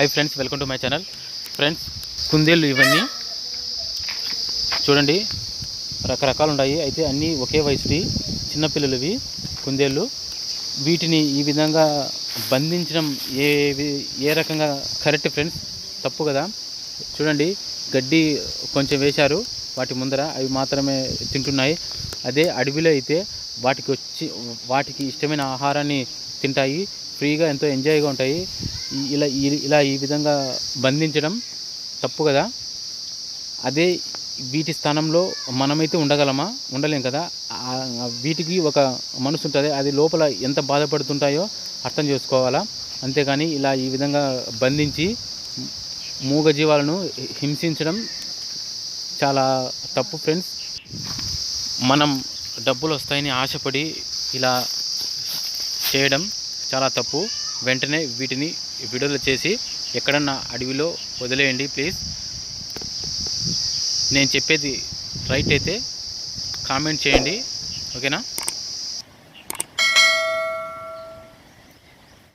Hi friends welcome to my channel friends కుందేళ్ళు ఇవన్నీ చూడండి. రకరకాలు ఉన్నాయి. అయితే అన్నీ ఒకే వయసువి చిన్నపిల్లలవి కుందేళ్ళు. వీటిని ఈ విధంగా బంధించడం ఏ ఏ రకంగా కరెక్ట్ ఫ్రెండ్స్ తప్పు కదా. చూడండి గడ్డి కొంచెం వేశారు. వాటి ముందర అవి మాత్రమే తింటున్నాయి. అదే అడవిలో అయితే వాటికి వచ్చి వాటికి ఇష్టమైన ఆహారాన్ని తింటాయి. ఫ్రీగా ఎంతో ఎంజాయ్గా ఉంటాయి. ఇలా ఈ- ఇలా ఈ విధంగా బంధించడం తప్పు కదా? అదే వీటి స్థానంలో మనమైతే ఉండగలమా? ఉండలేం కదా? వీటికి ఒక మనసు ఉంటుంది. అది లోపల ఎంత బాధపడుతుంటాయో అర్థం చేసుకోవాలా? అంతేగాని ఇలా ఈ విధంగా బంధించి మూగ జీవాలను హింసించడం చాలా తప్పు ఫ్రెండ్స్. మనం డబ్బులు వస్తాయని ఆశపడి ఇలా చేయడం చాలా తప్పు. వెంటనే వీటిని విడుదల చేసి ఎక్కడన్నా అడవిలో వదిలేయండి ప్లీజ్. నేను చెప్పేది రైట్ అయితే కామెంట్ చేయండి ఓకేనా?